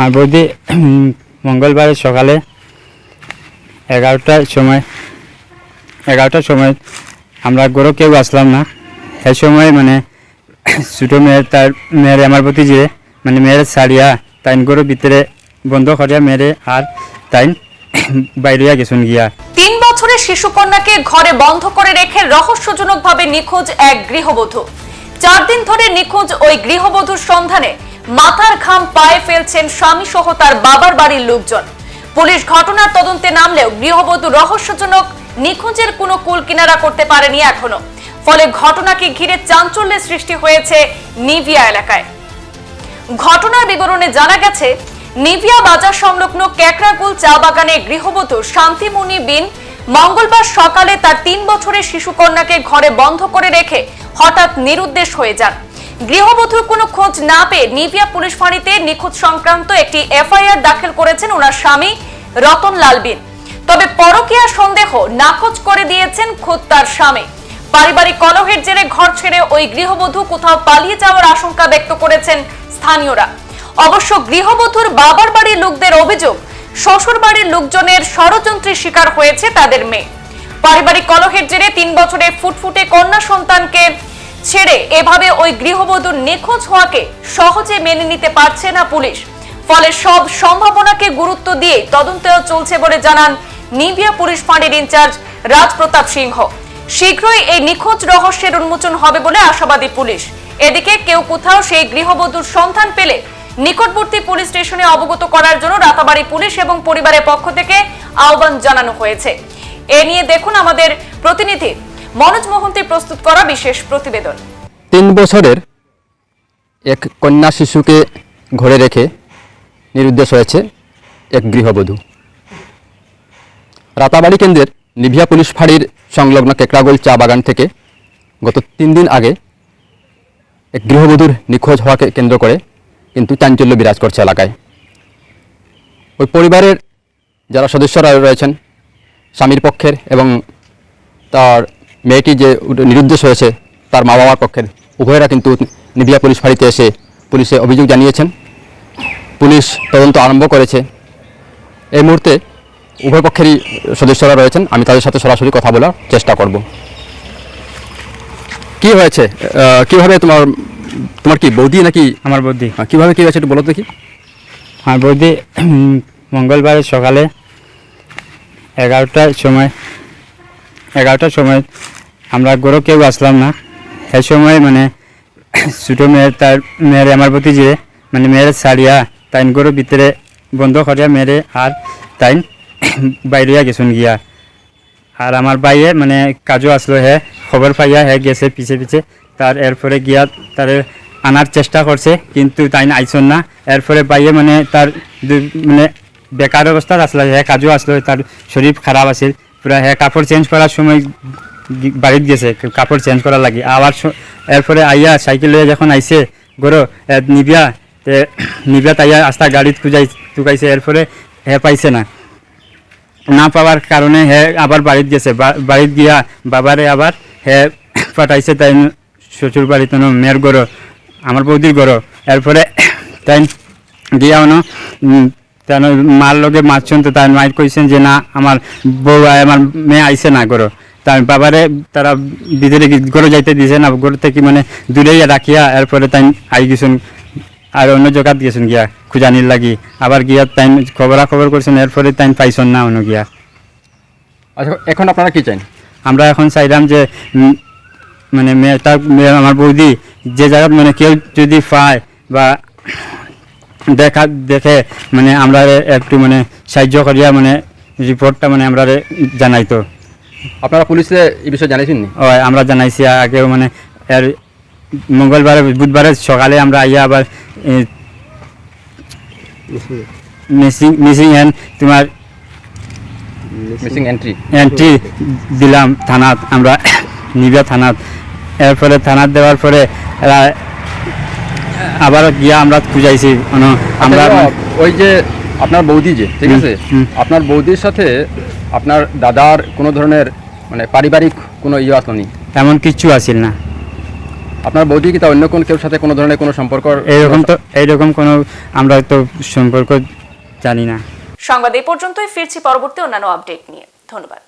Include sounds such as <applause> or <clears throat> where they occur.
আর বৌদি মঙ্গলবার সকালে এগারোটার সময় এগারোটার সময় আমরা গরু কেউ আসলাম না। সে সময় মানে ছোটো মেয়ের তার, মেয়ের আমার প্রতি যে মানে মেয়ের সারিয়া তাইন গরু ভিতরে বন্ধ করিয়া মেরে আর তাইন বাইরিয়া গেছুন গিয়া। তিন বছরের শিশুকন্যাকে ঘরে বন্ধ করে রেখে রহস্যজনকভাবে নিখোঁজ এক গৃহবধূ। চার দিন ধরে নিখোঁজ ওই গৃহবধূর সন্ধানে মাথার ঘাম পায়ে ফেলছেন স্বামী সহ তার বাবার বাড়ির লোকজন। পুলিশ ঘটনার তদন্তে নামলেও গৃহবধূ রহস্যজনক, নিখোঁজের কোনো কুল কিনারা করতে পারেনি এখনও। ফলে ঘটনাকে ঘিরে চাঞ্চল্যের সৃষ্টি হয়েছে নিভিয়া এলাকায়। ঘটনার বিবরণে জানা গেছে, নিভিয়া বাজার সংলগ্ন ক্যাকরাগুল চা বাগানে গৃহবধূ শান্তিমণি বিন মঙ্গলবার সকালে তার তিন বছরের শিশুকন্যাকে ঘরে বন্ধ করে রেখে হঠাৎ নিরুদ্দেশ হয়ে যান। গৃহবধূর কোনো খোঁজ না পেয়ে নিভিয়া পুলিশ ফাঁড়িতে নিখোঁজ সংক্রান্ত একটি এফআইআর দাখিল করেছেন ওনার স্বামী রতন লাল বিন। তবে পরকীয়া সন্দেহ নাকচ করে দিয়েছেন খোদ তার স্বামী। পারিবারিক কলহের জেরে ঘর ছেড়ে ওই গৃহবধূ কোথাও পালিয়ে যাওয়ার আশঙ্কা ব্যক্ত করেছেন স্থানীয়রা। অবশ্য গৃহবধূর বাবার বাড়ির লোকদের অভিযোগ, শ্বশুর বাড়ির লোকজনের ষড়যন্ত্রের শিকার হয়েছে তাদের মেয়ে। পারিবারিক কলহের জেরে তিন বছরের ফুটফুটে কন্যা সন্তানকে ছেড়ে এভাবে ওই গৃহবধূর নিখোঁজ হওয়াকে সহজে মেনে নিতে পারছে না পুলিশ। ফলে সব সম্ভাবনাকে গুরুত্ব দিয়ে তদন্তেও চলছে বলে জানান নিভিয়া পুলিশ ফাঁড়ির ইনচার্জ রাজপ্রতাপ সিংহ। শীঘ্রই এই নিখোঁজ রহস্যের উন্মোচন হবে বলে আশাবাদী পুলিশ। এদিকে কেউ কোথাও সেই গৃহবধূর সন্ধান পেলে নিকটবর্তী পুলিশ স্টেশনে অবগত করার জন্য রাতাবাড়ি পুলিশ এবং পরিবারের পক্ষ থেকে আহ্বান জানানো হয়েছে। এ নিয়ে দেখুন আমাদের প্রতিনিধি মনোজ মোহন্তি প্রস্তুত করা বিশেষ প্রতিবেদন। তিন বছরের এক কন্যা শিশুকে ঘরে রেখে নিরুদ্দেশ হয়েছে এক গৃহবধূ। রাতাবাড়ি কেন্দ্রের নিভিয়া পুলিশ ফাঁড়ির সংলগ্ন কেকড়াগোল চা বাগান থেকে গত তিন দিন আগে এক গৃহবধূর নিখোঁজ হওয়াকে কেন্দ্র করে কিন্তু চাঞ্চল্য বিরাজ করছে এলাকায়। ওই পরিবারের যারা সদস্যরা রয়েছেন, স্বামীর পক্ষের এবং তার মেয়েটি যে নিরুদ্দেশ হয়েছে তার মা বাবার পক্ষের উভয়েরা কিন্তু নিবিয়া পুলিশ ফাঁড়িতে এসে পুলিশে অভিযোগ জানিয়েছেন। পুলিশ তদন্ত আরম্ভ করেছে। এই মুহূর্তে উভয় পক্ষেরই সদস্যরা রয়েছেন। আমি তাদের সাথে সরাসরি কথা বলার চেষ্টা করব। কি হয়েছে? কীভাবে তোমার তোমার কি বৌদি নাকি? আমার বৌদি। কীভাবে কি হয়েছে একটু বলো দেখি। আমার বৌদি মঙ্গলবার সকালে এগারোটার সময় এগারোটার সময় আমরা গরু কেউ আসলাম না। সে সময় মানে ছোটো মেয়ের তার মেয়ের আমার প্রতি যে মানে মেয়ের সারিয়া তাইন গরু ভিতরে বন্ধ করিয়া মেরে আর তাইন বাইরিয়া গেছুন গিয়া। আর আমার বাইয়ে মানে কাজও আসলো হে, খবর পাইয়া হে গেছে পিছে পিছে। তার এরপরে গিয়া তার আনার চেষ্টা করছে, কিন্তু তাই আইসন না। এরপরে বাইয়ে মানে তার মানে বেকার অবস্থা আসলো হে, কাজও আসলো, তার শরীর খারাপ আছে পুরা হে কাপড় চেঞ্জ করার সময় বাড়িতে গেছে কাপড় চেঞ্জ করার লাগে। আবার এরপরে আইয়া সাইকেল লয়ে যখন আইসে গরো নিবিয়া <clears throat> নিবিয়া তাইয়া আস্তা গাড়িত খুঁজাই টুকাইছে এরপরে হে পাইছে না। না পাওয়ার কারণে হে আবার বাড়িত গেছে। বাড়িত গিয়া বাবারে আবার হে <clears throat> পাঠাইছে তাই শ্বশুর বাড়িতে মেয়ের গড়ো আমার বৌদির গড়ো এরপরে <clears throat> তাই গিয়া অন মার লগে মারছেন তো তার মায়ের কইছেন যে, না, আমার বউ আমার মেয়ে আইসে না গড়ো তার বাবারে তারা ভিতরে গড়ে যাইতে দিছে না গড় থেকে মানে দূরেই রাখিয়া এরপরে তাই আই গেছেন আর অন্য জগাত গেছেন গিয়া খুঁজানির লাগি। আবার গিয়া তাই খবরা খবর করছেন এরপরে তাই পাইছেন না অন্য গিয়া। আচ্ছা এখন আপনারা কি চান আমরা এখন চাইলাম যে মানে মেয়েটা মেয়ে আমার বৌদি যে জায়গায় মানে কেউ যদি পায় বা দেখা দেখে মানে আমরা একটু মানে সাহায্য করিয়া মানে রিপোর্টটা মানে আমরা জানাইতো। আপনারা পুলিশে এই বিষয়ে জানিয়েছেন নি ও আমরা জানাইছি আগেও মানে এর মঙ্গলবারে বুধবারে সকালে আমরা আইয়া আবার মিসিং মিসিং হ্যান্ড তোমার মিসিং এন্ট্রি এন্ট্রি দিলাম থানাত আমরা নিবিয়া থানাত। এরপরে থানাত দেওয়ার পরে এরা আবার গিয়া আমরা খুঁজাইছি মানে আমরা আমরা ওই যে আপনার বৌদি যে ঠিক আছে? আপনার বৌদির সাথে আপনার দাদার কোনো ধরনের মানে পারিবারিক কোনো ইয়ে আসনি এমন কিচ্ছু আসিল না। আপনার বৌদি কি তা অন্য কোন কেউ সাথে কোনো ধরনের কোনো সম্পর্ক? এইরকম তো এইরকম কোনো আমরা তো সম্পর্ক জানি না। সংবাদ এই পর্যন্তই ফিরছি পরবর্তী অন্যান্য আপডেট নিয়ে। ধন্যবাদ।